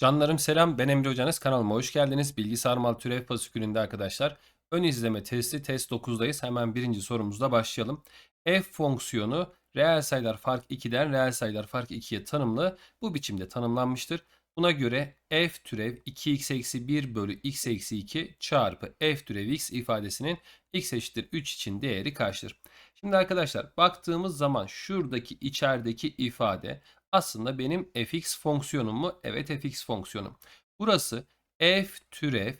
Canlarım selam ben Emre Hocanız kanalıma hoş geldiniz. Bilgisayar mal türev fasikülünde arkadaşlar. Ön izleme testi test 9'dayız. Hemen birinci sorumuzla başlayalım. F fonksiyonu reel sayılar fark 2'den reel sayılar fark 2'ye tanımlı bu biçimde tanımlanmıştır. Buna göre f türev 2x eksi 1 bölü x eksi 2 çarpı f türev x ifadesinin x eşittir 3 için değeri kaçtır? Şimdi arkadaşlar baktığımız zaman şuradaki içerideki ifade aslında benim fx fonksiyonum mu? Evet fx fonksiyonum. Burası f türev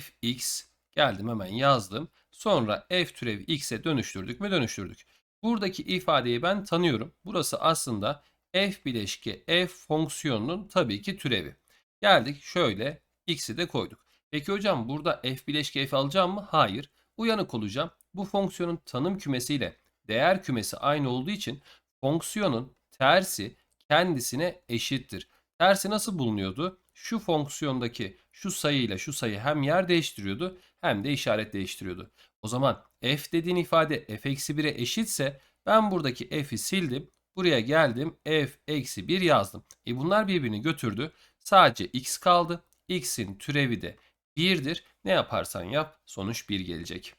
fx geldim hemen yazdım. Sonra f türev x'e dönüştürdük mü? Dönüştürdük. Buradaki ifadeyi ben tanıyorum. Burası aslında f bileşki f fonksiyonunun tabii ki türevi. Geldik şöyle x'i de koyduk. Peki hocam burada f bileşki f alacağım mı? Hayır. Uyanık olacağım. Bu fonksiyonun tanım kümesiyle değer kümesi aynı olduğu için fonksiyonun tersi kendisine eşittir. Tersi nasıl bulunuyordu? Şu fonksiyondaki şu sayı ile şu sayı hem yer değiştiriyordu hem de işaret değiştiriyordu. O zaman f dediğin ifade f eksi 1'e eşitse ben buradaki f'i sildim. Buraya geldim f eksi 1 yazdım. E bunlar birbirini götürdü. Sadece x kaldı. x'in türevi de 1'dir. Ne yaparsan yap sonuç 1 gelecek.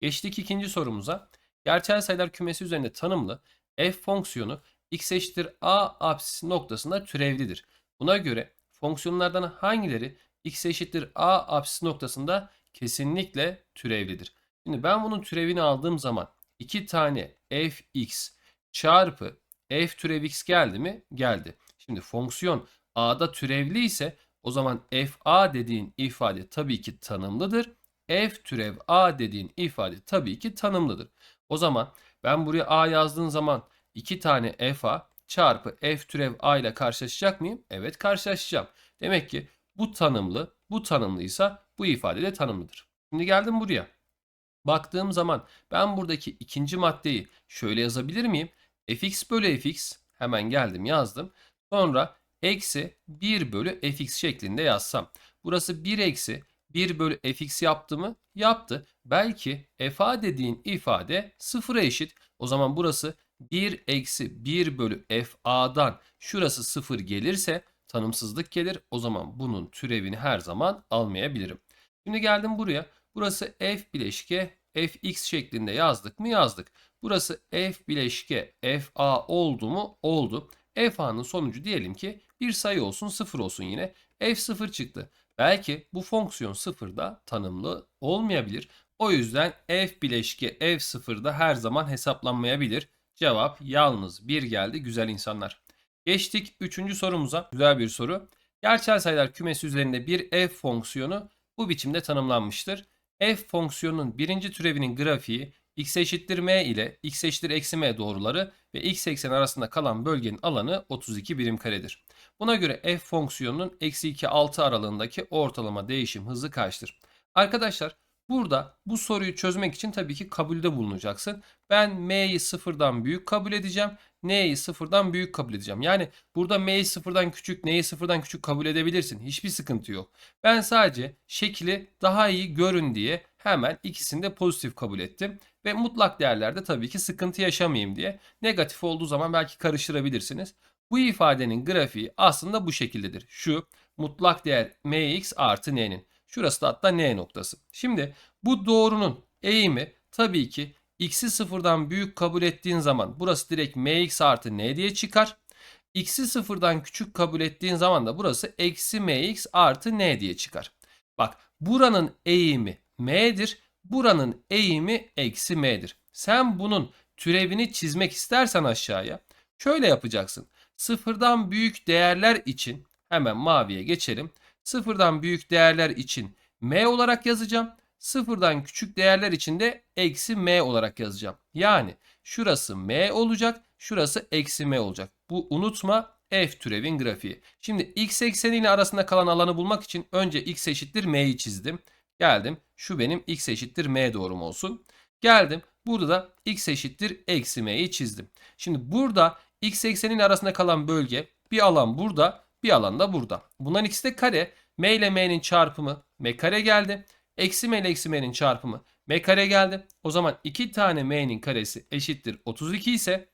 Geçtik ikinci sorumuza. Gerçel sayılar kümesi üzerinde tanımlı f fonksiyonu x eşittir a apsis noktasında türevlidir. Buna göre fonksiyonlardan hangileri x eşittir a apsis noktasında kesinlikle türevlidir. Şimdi ben bunun türevini aldığım zaman 2 tane fx çarpı f türev x geldi mi? Geldi. Şimdi fonksiyon a'da türevli ise o zaman fa dediğin ifade tabii ki tanımlıdır. f türev a dediğin ifade tabii ki tanımlıdır. O zaman ben buraya a yazdığım zaman 2 tane f'a çarpı f türev a ile karşılaşacak mıyım? Evet karşılaşacağım. Demek ki bu tanımlı, bu tanımlıysa bu ifade de tanımlıdır. Şimdi geldim buraya. Baktığım zaman ben buradaki ikinci maddeyi şöyle yazabilir miyim? fx bölü fx hemen geldim yazdım. Sonra eksi 1 bölü fx şeklinde yazsam. Burası 1 eksi 1 bölü fx yaptı mı? Yaptı. Belki fa dediğin ifade sıfıra eşit. O zaman burası 1 eksi 1 bölü fa'dan şurası 0 gelirse tanımsızlık gelir. O zaman bunun türevini her zaman almayabilirim. Şimdi geldim buraya. Burası f bileşke fx şeklinde yazdık mı yazdık. Burası f bileşke fa oldu mu oldu. fa'nın sonucu diyelim ki bir sayı olsun 0 olsun yine. f 0 çıktı. Belki bu fonksiyon 0'da tanımlı olmayabilir. O yüzden f bileşke f 0'da her zaman hesaplanmayabilir. Cevap yalnız 1 geldi güzel insanlar. Geçtik 3. sorumuza. Güzel bir soru. Gerçel sayılar kümesi üzerinde bir f fonksiyonu bu biçimde tanımlanmıştır. f fonksiyonunun birinci türevinin grafiği x eşittir m ile x eşittir eksi m doğruları ve x ekseni arasında kalan bölgenin alanı 32 birim karedir. Buna göre f fonksiyonunun eksi 2 6 aralığındaki ortalama değişim hızı kaçtır? Arkadaşlar burada bu soruyu çözmek için tabii ki kabulde bulunacaksın. Ben m'yi sıfırdan büyük kabul edeceğim. N'yi sıfırdan büyük kabul edeceğim. Yani burada M'yi sıfırdan küçük, N'yi sıfırdan küçük kabul edebilirsin. Hiçbir sıkıntı yok. Ben sadece şekli daha iyi görün diye hemen ikisini de pozitif kabul ettim. Ve mutlak değerlerde tabii ki sıkıntı yaşamayayım diye. Negatif olduğu zaman belki karıştırabilirsiniz. Bu ifadenin grafiği aslında bu şekildedir. Şu mutlak değer mx artı n'nin. Şurası da hatta n noktası. Şimdi bu doğrunun eğimi tabii ki x'i sıfırdan büyük kabul ettiğin zaman burası direkt mx artı n diye çıkar. x'i sıfırdan küçük kabul ettiğin zaman da burası eksi mx artı n diye çıkar. Bak buranın eğimi m'dir. Buranın eğimi eksi m'dir. Sen bunun türevini çizmek istersen aşağıya şöyle yapacaksın. Sıfırdan büyük değerler için hemen maviye geçelim. Sıfırdan büyük değerler için m olarak yazacağım. Sıfırdan küçük değerler için de eksi m olarak yazacağım. Yani şurası m olacak, şurası eksi m olacak. Bu unutma f türevin grafiği. Şimdi x ekseni ile arasında kalan alanı bulmak için önce x eşittir m'yi çizdim. Geldim şu benim x eşittir m doğrum olsun. Geldim burada da x eşittir eksi m'yi çizdim. Şimdi burada x eksenin arasında kalan bölge bir alan burada bir alan da burada. Bunların ikisi de kare. m ile m'nin çarpımı m kare geldi. Eksi m ile eksi m'nin çarpımı m kare geldi. O zaman 2 tane m'nin karesi eşittir 32 ise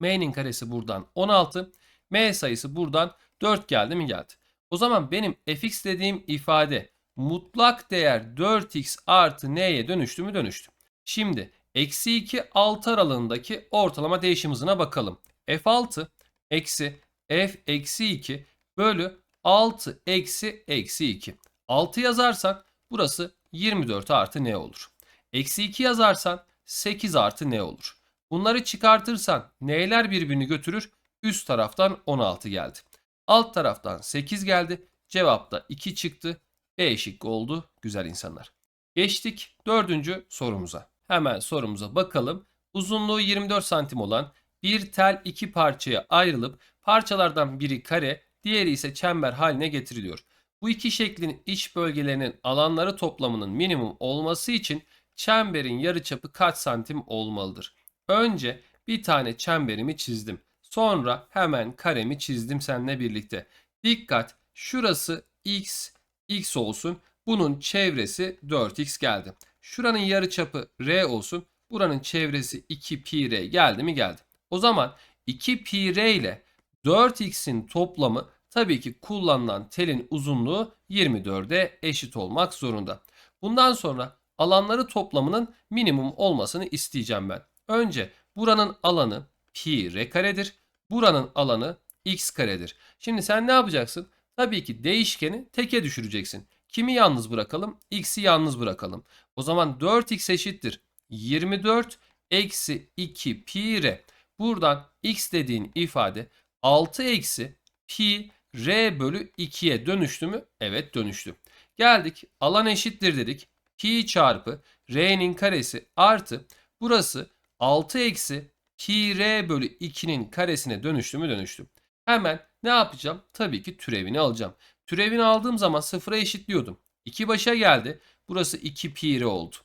m'nin karesi buradan 16. m sayısı buradan 4 geldi mi geldi. O zaman benim fx dediğim ifade mutlak değer 4x artı n'ye dönüştü mü dönüştü. Şimdi eksi 2 6 aralığındaki ortalama değişim hızına bakalım. f6 eksi f eksi 2 bölü 6 eksi eksi 2. 6 yazarsak burası 24 artı n olur. Eksi 2 yazarsan 8 artı n olur. Bunları çıkartırsan n'ler birbirini götürür. Üst taraftan 16 geldi. Alt taraftan 8 geldi. Cevapta 2 çıktı. E şıkkı oldu güzel insanlar. Geçtik dördüncü sorumuza. Hemen sorumuza bakalım. Uzunluğu 24 santim olan bir tel iki parçaya ayrılıp parçalardan biri kare, diğeri ise çember haline getiriliyor. Bu iki şeklin iç bölgelerinin alanları toplamının minimum olması için çemberin yarıçapı kaç santim olmalıdır? Önce bir tane çemberimi çizdim. Sonra hemen karemi çizdim seninle birlikte. Dikkat şurası x, x olsun. Bunun çevresi 4x geldi. Şuranın yarıçapı r olsun. Buranın çevresi 2 pi r geldi mi geldi. O zaman 2 pi r ile 4x'in toplamı tabii ki kullanılan telin uzunluğu 24'e eşit olmak zorunda. Bundan sonra alanları toplamının minimum olmasını isteyeceğim ben. Önce buranın alanı pi r karedir. Buranın alanı x karedir. Şimdi sen ne yapacaksın? Tabii ki değişkeni teke düşüreceksin. Kimi yalnız bırakalım? X'i yalnız bırakalım. O zaman 4x eşittir. 24 eksi 2 pi r. Buradan x dediğin ifade 6 eksi pi r bölü 2'ye dönüştü mü? Evet dönüştü. Geldik alan eşittir dedik. Pi çarpı r'nin karesi artı burası 6 eksi pi r bölü 2'nin karesine dönüştü mü dönüştü. Hemen ne yapacağım? Tabii ki türevini alacağım. Türevini aldığım zaman sıfıra eşitliyordum. 2 başa geldi. Burası 2 pi r oldu.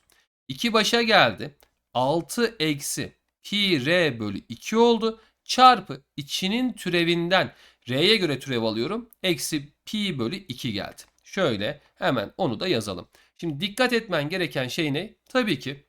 2 başa geldi. 6 eksi pi r bölü 2 oldu. Çarpı içinin türevinden r'ye göre türev alıyorum. Eksi pi bölü 2 geldi. Şöyle hemen onu da yazalım. Şimdi dikkat etmen gereken şey ne? Tabii ki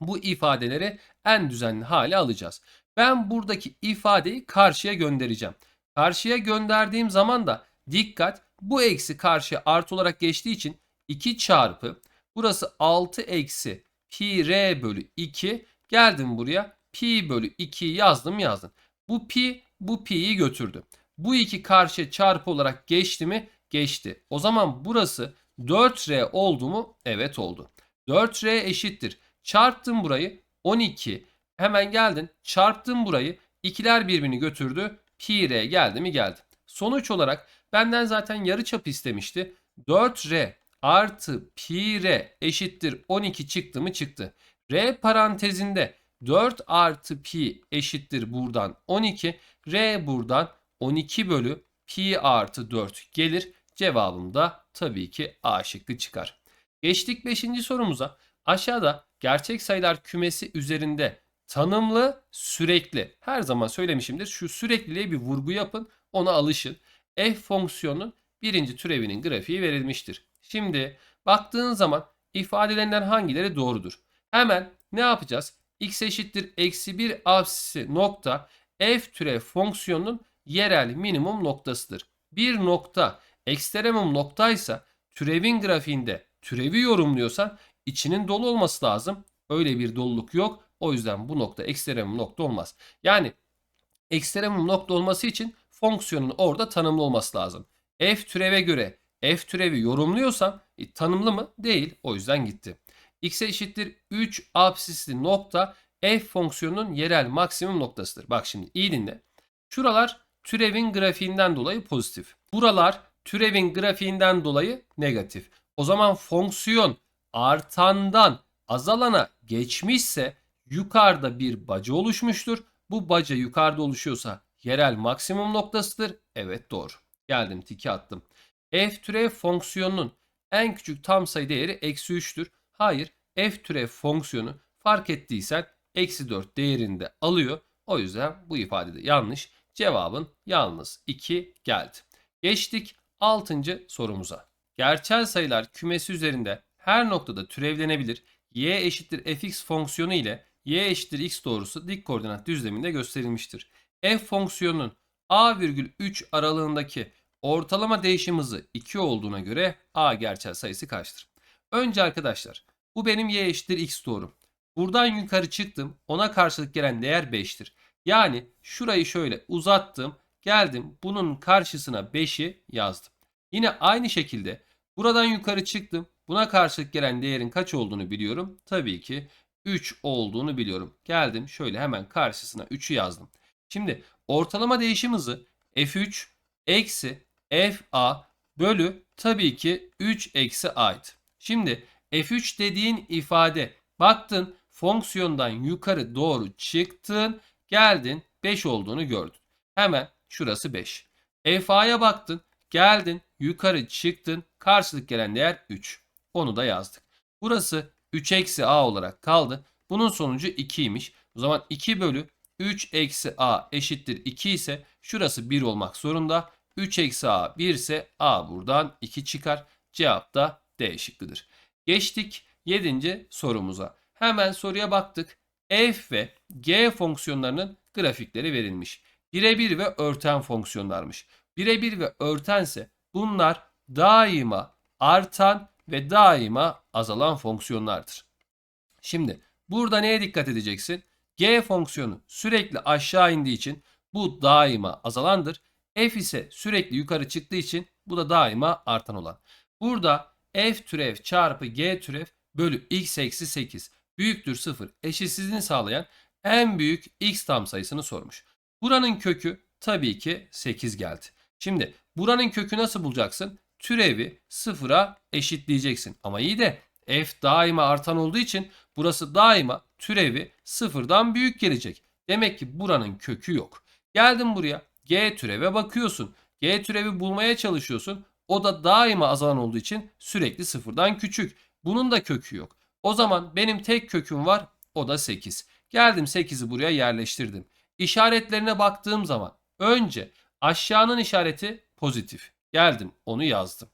bu ifadeleri en düzenli hale alacağız. Ben buradaki ifadeyi karşıya göndereceğim. Karşıya gönderdiğim zaman da dikkat bu eksi karşıya artı olarak geçtiği için 2 çarpı burası 6 eksi pi r bölü 2 geldim buraya pi bölü 2'yi yazdım yazdım. Bu pi bu pi'yi götürdü. Bu iki karşı çarpı olarak geçti mi? Geçti. O zaman burası 4r oldu mu? Evet oldu. 4r eşittir. Çarptım burayı 12. Hemen geldin. Çarptım burayı. İkiler birbirini götürdü. Pi r geldi mi geldi. Sonuç olarak benden zaten yarı çap istemişti. 4r artı pi r eşittir 12 çıktı mı çıktı. R parantezinde 4 artı pi eşittir buradan 12. R buradan 12 bölü pi artı 4 gelir. Cevabım da tabii ki A şıkkı çıkar. Geçtik 5. sorumuza. Aşağıda gerçek sayılar kümesi üzerinde tanımlı sürekli. Her zaman söylemişimdir. Şu sürekliliğe bir vurgu yapın. Ona alışın. F fonksiyonunun birinci türevinin grafiği verilmiştir. Şimdi baktığın zaman ifadelerinden hangileri doğrudur? Hemen ne yapacağız? X eşittir eksi 1 absisi nokta f türev fonksiyonunun yerel minimum noktasıdır. Bir nokta ekstremum noktaysa türevin grafiğinde türevi yorumluyorsan içinin dolu olması lazım. Öyle bir doluluk yok. O yüzden bu nokta ekstremum nokta olmaz. Yani ekstremum nokta olması için fonksiyonun orada tanımlı olması lazım. F türeve göre F türevi yorumluyorsam e, tanımlı mı? Değil. O yüzden gitti. X eşittir 3 absisli nokta f fonksiyonunun yerel maksimum noktasıdır. Bak şimdi iyi dinle. Şuralar türevin grafiğinden dolayı pozitif. Buralar türevin grafiğinden dolayı negatif. O zaman fonksiyon artandan azalana geçmişse yukarıda bir baca oluşmuştur. Bu baca yukarıda oluşuyorsa yerel maksimum noktasıdır. Evet doğru. Geldim tiki attım. F türev fonksiyonunun en küçük tam sayı değeri eksi 3'tür. Hayır f türev fonksiyonu fark ettiysen eksi 4 değerinde alıyor. O yüzden bu ifade de yanlış. Cevabın yalnız 2 geldi. Geçtik 6. sorumuza. Gerçel sayılar kümesi üzerinde her noktada türevlenebilir. y eşittir fx fonksiyonu ile y eşittir x doğrusu dik koordinat düzleminde gösterilmiştir. f fonksiyonunun a virgül 3 aralığındaki ortalama değişim hızı 2 olduğuna göre A gerçel sayısı kaçtır? Önce arkadaşlar bu benim y eşittir x doğru. Buradan yukarı çıktım. Ona karşılık gelen değer 5'tir. Yani şurayı şöyle uzattım. Geldim bunun karşısına 5'i yazdım. Yine aynı şekilde buradan yukarı çıktım. Buna karşılık gelen değerin kaç olduğunu biliyorum. Tabii ki 3 olduğunu biliyorum. Geldim şöyle hemen karşısına 3'ü yazdım. Şimdi ortalama değişim hızı f3 eksi fa bölü tabii ki 3 eksi a'ydı. Şimdi f3 dediğin ifade baktın fonksiyondan yukarı doğru çıktın geldin 5 olduğunu gördün. Hemen şurası 5. fa'ya baktın geldin yukarı çıktın karşılık gelen değer 3. Onu da yazdık. Burası 3 eksi a olarak kaldı. Bunun sonucu 2'ymiş. O zaman 2 bölü 3 eksi a eşittir 2 ise şurası 1 olmak zorunda. 3 eksi a 1 ise a buradan 2 çıkar. Cevap da D şıkkıdır. Geçtik 7. sorumuza. Hemen soruya baktık. f ve g fonksiyonlarının grafikleri verilmiş. Birebir ve örten fonksiyonlarmış. Birebir ve örtense bunlar daima artan ve daima azalan fonksiyonlardır. Şimdi burada neye dikkat edeceksin? G fonksiyonu sürekli aşağı indiği için bu daima azalandır. F ise sürekli yukarı çıktığı için bu da daima artan olan. Burada f türev çarpı g türev bölü x eksi 8 büyüktür 0 eşitsizliğini sağlayan en büyük x tam sayısını sormuş. Buranın kökü tabii ki 8 geldi. Şimdi buranın kökü nasıl bulacaksın? Türevi sıfıra eşitleyeceksin. Ama iyi de f daima artan olduğu için burası daima türevi sıfırdan büyük gelecek. Demek ki buranın kökü yok. Geldim buraya g türeve bakıyorsun. G türevi bulmaya çalışıyorsun. O da daima azalan olduğu için sürekli sıfırdan küçük. Bunun da kökü yok. O zaman benim tek köküm var. O da 8. Geldim 8'i buraya yerleştirdim. İşaretlerine baktığım zaman önce aşağının işareti pozitif. Geldim onu yazdım.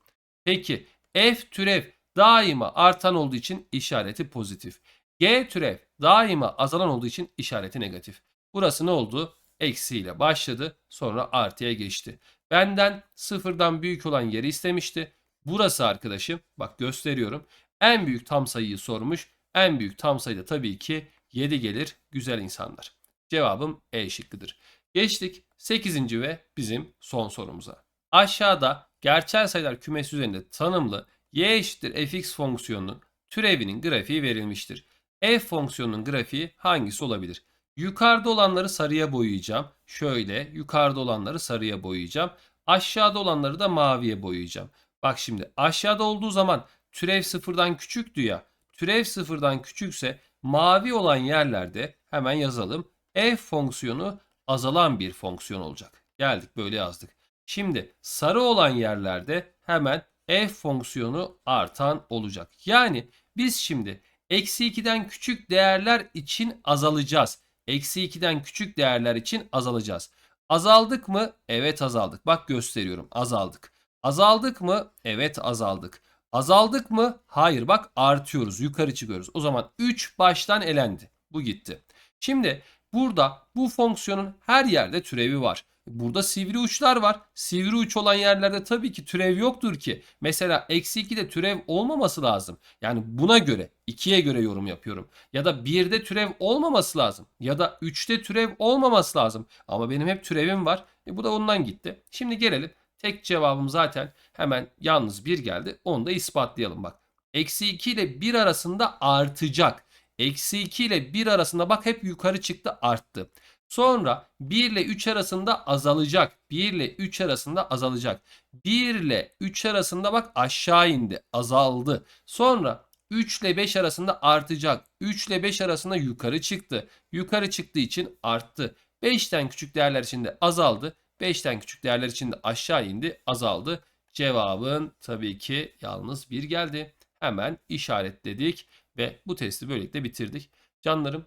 Peki f türev daima artan olduğu için işareti pozitif. G türev daima azalan olduğu için işareti negatif. Burası ne oldu? Eksiyle başladı sonra artıya geçti. Benden sıfırdan büyük olan yeri istemişti. Burası arkadaşım bak gösteriyorum. En büyük tam sayıyı sormuş. En büyük tam sayı da tabii ki 7 gelir güzel insanlar. Cevabım E şıkkıdır. Geçtik 8. ve bizim son sorumuza. Aşağıda gerçel sayılar kümesi üzerinde tanımlı y eşittir fx fonksiyonunun türevinin grafiği verilmiştir. f fonksiyonunun grafiği hangisi olabilir? Yukarıda olanları sarıya boyayacağım. Şöyle yukarıda olanları sarıya boyayacağım. Aşağıda olanları da maviye boyayacağım. Bak şimdi aşağıda olduğu zaman türev sıfırdan küçüktü ya. Türev sıfırdan küçükse mavi olan yerlerde hemen yazalım. f fonksiyonu azalan bir fonksiyon olacak. Geldik böyle yazdık. Şimdi sarı olan yerlerde hemen f fonksiyonu artan olacak. Yani biz şimdi eksi 2'den küçük değerler için azalacağız. Eksi 2'den küçük değerler için azalacağız. Azaldık mı? Evet azaldık. Bak gösteriyorum azaldık. Azaldık mı? Evet azaldık. Azaldık mı? Hayır bak artıyoruz yukarı çıkıyoruz. O zaman 3 baştan elendi. Bu gitti. Şimdi burada bu fonksiyonun her yerde türevi var. Burada sivri uçlar var. Sivri uç olan yerlerde tabii ki türev yoktur ki. Mesela eksi 2'de türev olmaması lazım. Yani buna göre 2'ye göre yorum yapıyorum. Ya da 1'de türev olmaması lazım. Ya da 3'te türev olmaması lazım. Ama benim hep türevim var. E bu da ondan gitti. Şimdi gelelim. Tek cevabım zaten hemen yalnız 1 geldi. Onu da ispatlayalım bak. Eksi 2 ile 1 arasında artacak. Eksi 2 ile 1 arasında bak hep yukarı çıktı arttı. Sonra 1 ile 3 arasında azalacak. 1 ile 3 arasında azalacak. 1 ile 3 arasında bak aşağı indi. Azaldı. Sonra 3 ile 5 arasında artacak. 3 ile 5 arasında yukarı çıktı. Yukarı çıktığı için arttı. 5'ten küçük değerler için de azaldı. 5'ten küçük değerler için de aşağı indi. Azaldı. Cevabın tabii ki yalnız 1 geldi. Hemen işaretledik ve bu testi böylelikle bitirdik. Canlarım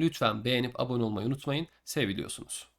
Lütfen beğenip abone olmayı unutmayın. Seviliyorsunuz.